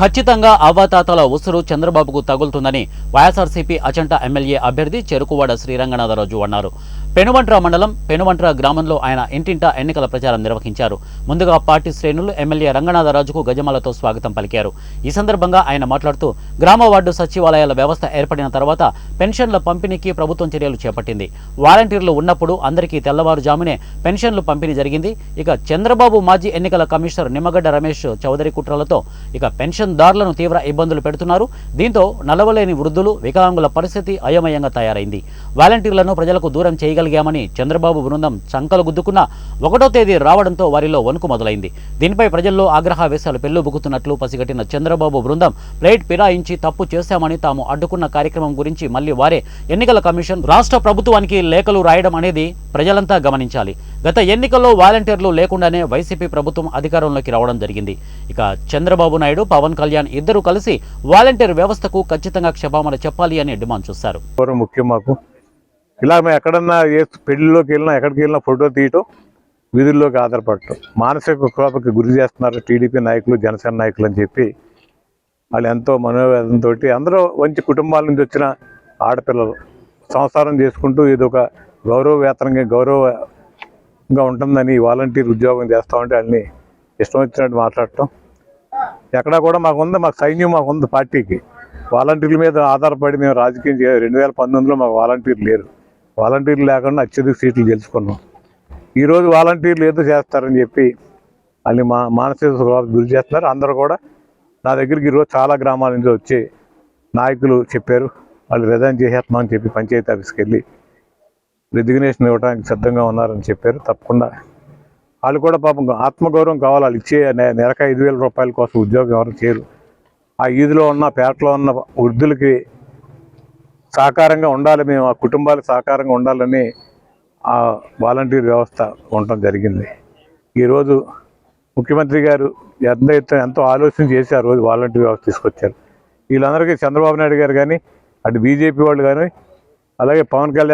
ఖచ్చితంగా అవ్వాతాతల ఉసురు చంద్రబాబుకు తగులుతుందని వైఎస్ఆర్సీపీ అచంట ఎమ్మెల్యే అభ్యర్థి చెరుకువాడ శ్రీరంగనాథరాజు అన్నారు. పెనువంట్ర మండలం పెనువంట్ర గ్రామంలో ఆయన ఇంటింటా ఎన్నికల ప్రచారం నిర్వహించారు. ముందుగా పార్టీ శ్రేణులు ఎమ్మెల్యే రంగనాథరాజుకు గజమాలతో స్వాగతం పలికారు. ఈ సందర్భంగా ఆయన మాట్లాడుతూ గ్రామ వార్డు సచివాలయాల వ్యవస్థ ఏర్పడిన తర్వాత పెన్షన్ల పంపిణీకి ప్రభుత్వం చర్యలు చేపట్టింది. వాలంటీర్లు ఉన్నప్పుడు అందరికీ తెల్లవారుజామునే పెన్షన్లు పంపిణీ జరిగింది. ఇక చంద్రబాబు మాజీ ఎన్నికల కమిషనర్ నిమ్మగడ్డ రమేష్ చౌదరి కుట్రలతో ఇక పెన్షన్ పెన్షన్దారులను తీవ్ర ఇబ్బందులు పెడుతున్నారు. దీంతో నలవలేని వృద్ధులు వికలాంగుల పరిస్థితి అయోమయంగా తయారైంది. వాలంటీర్లను ప్రజలకు దూరం చేయగలిగామని చంద్రబాబు బృందం చంకలు గుద్దుకున్న ఒకటో తేదీ రావడంతో వారిలో వణుకు మొదలైంది. దీనిపై ప్రజల్లో ఆగ్రహావేశాలు పెల్లుబుకుతున్నట్లు పసిగట్టిన చంద్రబాబు బృందం ప్లేట్ పిరాయించి తప్పు చేశామని తాము అడ్డుకున్న కార్యక్రమం గురించి మళ్ళీ వారే ఎన్నికల కమిషన్ రాష్ట్ర ప్రభుత్వానికి లేఖలు రాయడం అనేది ప్రజలంతా గమనించాలి. గత ఎన్నికల్లో వాలంటీర్లు లేకుండానే వైసీపీ ప్రభుత్వం అధికారంలోకి రావడం జరిగింది. ఇక చంద్రబాబు నాయుడు పవన్ కళ్యాణ్ ఇద్దరూ కలిసి వాలంటీర్ వ్యవస్థకు ఖచ్చితంగా క్షమామణ చెప్పాలి అని డిమాండ్ చేశారు. ముఖ్యం మాకు? ఇలా మేము ఎక్కడన్నా ఏ పెళ్ళిలోకి వెళ్ళినా ఎక్కడికి వెళ్ళినా ఫోటో తీయటం విధుల్లోకి ఆధారపడటం. మానసిక కోపకి గురి చేస్తున్నారు టీడీపీ నాయకులు జనసేన నాయకులు అని చెప్పి. వాళ్ళు ఎంతో మనోవేదంతో అందరూ మంచి కుటుంబాల నుంచి వచ్చిన ఆడపిల్లలు. సంసారం చేసుకుంటూ ఇది ఒక గౌరవ వేతనంగా గౌరవంగా ఉంటుందని వాలంటీర్ ఉద్యోగం చేస్తామంటే వాళ్ళని ఇష్టం వచ్చినట్టు మాట్లాడటం. ఎక్కడా కూడా మాకు ఉంది మాకు సైన్యం మాకు ఉంది పార్టీకి. వాలంటీర్ల మీద ఆధారపడి మేము రాజకీయం చేయాలి. రెండు వేల పంతొమ్మిదిలో మాకు వాలంటీర్లు లేరు. వాలంటీర్లు లేకుండా అత్యధిక సీట్లు గెలుచుకున్నాం. ఈరోజు వాలంటీర్లు ఏదో చేస్తారని చెప్పి వాళ్ళని మా మానసిక గురి చేస్తున్నారు. అందరూ కూడా నా దగ్గరికి ఈరోజు చాలా గ్రామాల నుంచి వచ్చి నాయకులు చెప్పారు. వాళ్ళు రిజైన్ చేసేస్తున్నామని చెప్పి పంచాయతీ ఆఫీస్కి వెళ్ళి రిజిగ్నేషన్ ఇవ్వడానికి సిద్ధంగా ఉన్నారని చెప్పారు. తప్పకుండా వాళ్ళు కూడా పాపం ఆత్మగౌరవం కావాలి. వాళ్ళు ఇచ్చే నెలక ఐదు వేల రూపాయల కోసం ఉద్యోగం ఎవరు చేయరు. ఆ ఈదులో ఉన్న పేటలో ఉన్న వృద్ధులకి సహకారంగా ఉండాలి. మేము ఆ కుటుంబాలకు సహకారంగా ఉండాలని ఆ వాలంటీర్ వ్యవస్థ ఉండటం జరిగింది. ఈరోజు ముఖ్యమంత్రి గారు ఎంత ఎత్తున ఎంతో ఆలోచన చేసి ఆ రోజు వాలంటీర్ వ్యవస్థ తీసుకొచ్చారు. వీళ్ళందరికీ చంద్రబాబు నాయుడు గారు కానీ అటు బీజేపీ వాళ్ళు కానీ అలాగే పవన్ కళ్యాణ్